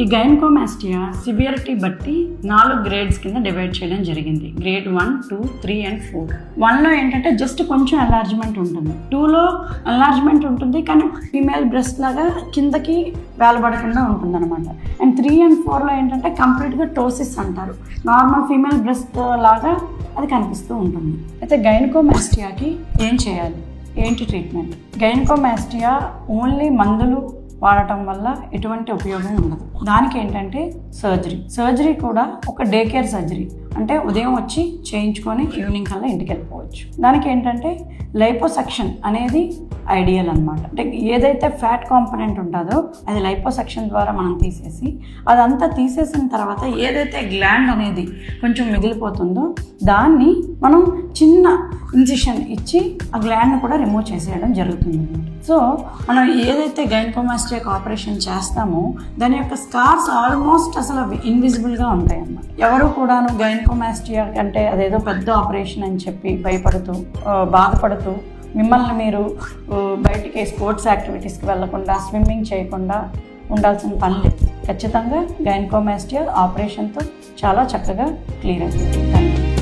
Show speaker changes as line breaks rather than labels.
ఈ గైన్కోమాస్టియా సివియరిటీ బట్టి నాలుగు గ్రేడ్స్ కింద డివైడ్ చేయడం జరిగింది. Grade one two three and four వన్లో ఏంటంటే జస్ట్ కొంచెం ఎలార్జ్మెంట్ ఉంటుంది. టూలో ఎలార్జ్మెంట్ ఉంటుంది కానీ ఫీమేల్ బ్రెస్ట్ లాగా కిందకి వేలబడకుండా ఉంటుంది అనమాట అండ్ త్రీ అండ్ ఫోర్లో ఏంటంటే కంప్లీట్గా టోసిస్ అంటారు. నార్మల్ ఫీమేల్ బ్రెస్ట్ లాగా అది కనిపిస్తూ ఉంటుంది. అయితే గైనకోమాస్టియాకి ఏం చేయాలి? ఏంటి ట్రీట్మెంట్ గైనకోమాస్టియా ఓన్లీ మందులు వాడటం వల్ల ఎటువంటి ఉపయోగం ఉండదు. దానికి ఏంటంటే సర్జరీ సర్జరీ కూడా ఒక డే కేర్ సర్జరీ అంటే ఉదయం వచ్చి చేయించుకొని ఈవినింగ్ కల్లా ఇంటికి వెళ్ళిపోవచ్చు. దానికి ఏంటంటే లైపోసెక్షన్ అనేది ఐడియల్ అనమాట అంటే ఏదైతే ఫ్యాట్ కాంపనెంట్ ఉంటుందో అది లైపోసెక్షన్ ద్వారా మనం తీసేసి అదంతా తీసేసిన తర్వాత ఏదైతే గ్లాండ్ అనేది కొంచెం మిగిలిపోతుందో దాన్ని మనం చిన్న ఇంజెక్షన్ ఇచ్చి ఆ గ్లాండ్ని కూడా రిమూవ్ చేసేయడం జరుగుతుంది. సో మనం ఏదైతే గైనకోమాస్టిక్ ఆపరేషన్ చేస్తామో దాని యొక్క స్కార్స్ ఆల్మోస్ట్ అసలు ఇన్విజిబుల్గా ఉంటాయి అన్నమాట ఎవరు కూడాను గైనకోమాస్టియా అంటే అదేదో పెద్ద ఆపరేషన్ అని చెప్పి భయపడుతూ బాధపడుతూ మిమ్మల్ని మీరు బయటికి స్పోర్ట్స్ యాక్టివిటీస్కి వెళ్ళకుండా స్విమ్మింగ్ చేయకుండా ఉండాల్సిన పని లేదు. ఖచ్చితంగా గైన్కోమాస్టియా ఆపరేషన్తో చాలా చక్కగా క్లియర్ అవుతుంది థ్యాంక్ యూ